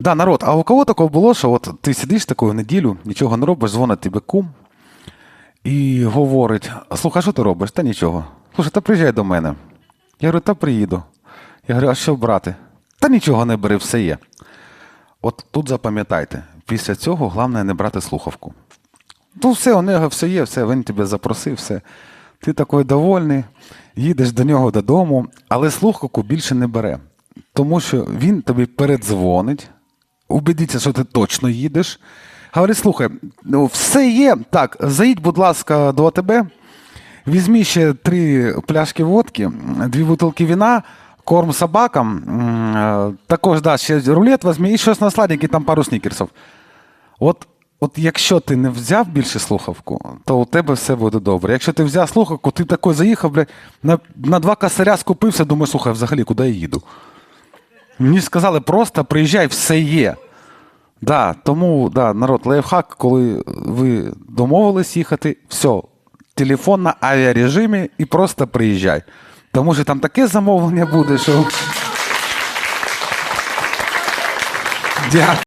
Да, народ, а у кого такого було, що от ти сидиш таку неділю, нічого не робиш, дзвонить тобі кум і говорить: слухай, що ти робиш? Та нічого. Слухай, та приїжджай до мене. Я говорю, та приїду. Я говорю, а що брати? Та нічого не бери, все є. От тут запам'ятайте, після цього головне не брати слухавку. Ну, все, у нього все є, все, він тебе запросив, все. Ти такий довольний, їдеш до нього додому, але слухавку більше не бере. Тому що він тобі передзвонить, убедиться, що ти точно їдеш. Говорить, слухай, ну, все є. Так, заїдь, будь ласка, до АТБ, візьмі ще три пляшки водки, дві бутилки вина, корм собакам, е, також да, ще рулет візьмі і щось на сладенький, там пару снікерсів. От, от якщо ти не взяв більше слухавку, то у тебе все буде добре. Якщо ти взяв слухавку, ти такий заїхав, блядь, на, на два косаря скупився, думаєш, слухай, взагалі, куди я їду? Мені сказали, просто приїжджай, все є. Да, тому да, народ, лайфхак, коли ви домовились їхати, все, телефон на авіарежимі і просто приїжджай. Тому що там таке замовлення буде, що. Дякую.